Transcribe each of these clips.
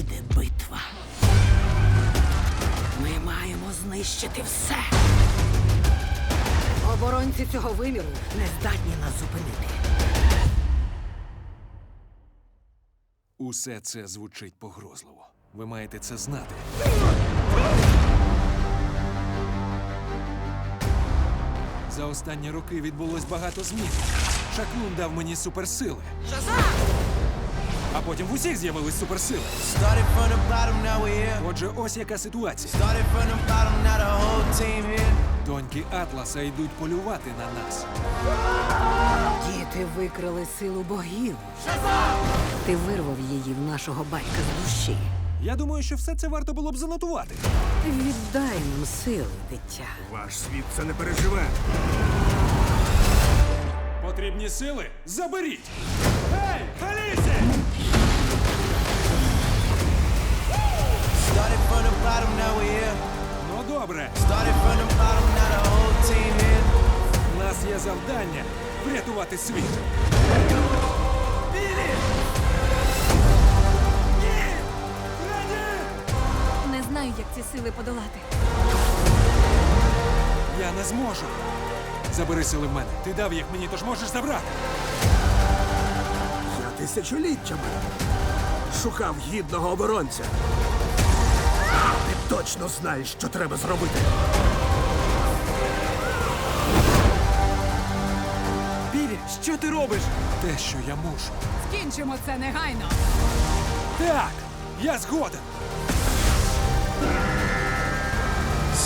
іде битва. Ми маємо знищити все. Оборонці цього виміру не здатні нас зупинити. Усе це звучить погрозливо. Ви маєте це знати. За останні роки відбулось багато змін. Шакнун дав мені суперсили. Шазам! А потім в усіх з'явились суперсили. Started from the bottom, now we're here. Отже, ось яка ситуація. Started from the bottom, now the whole team here. Доньки Атласа йдуть полювати на нас. Діти викрили силу богів. Ти вирвав її в нашого батька з душі. Я думаю, що все це варто було б занотувати. Віддай нам сили, дитя. Ваш світ це не переживе. Потрібні сили? Заберіть! Завдання врятувати світ. Не знаю, як ці сили подолати. Я не зможу. Забери сили в мене. Ти дав їх мені, тож можеш забрати. Я тисячоліттями шукав гідного оборонця. Ти точно знаєш, що треба зробити. Що ти робиш? Те, що я мушу. Скінчимо це негайно. Так, я згоден.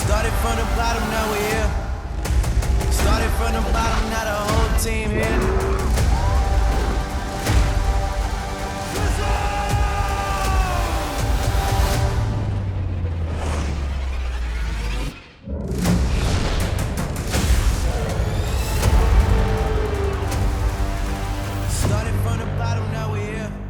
Started from the bottom, now we're here. Started from the bottom, now the whole team here. Started from the bottom, now we're here.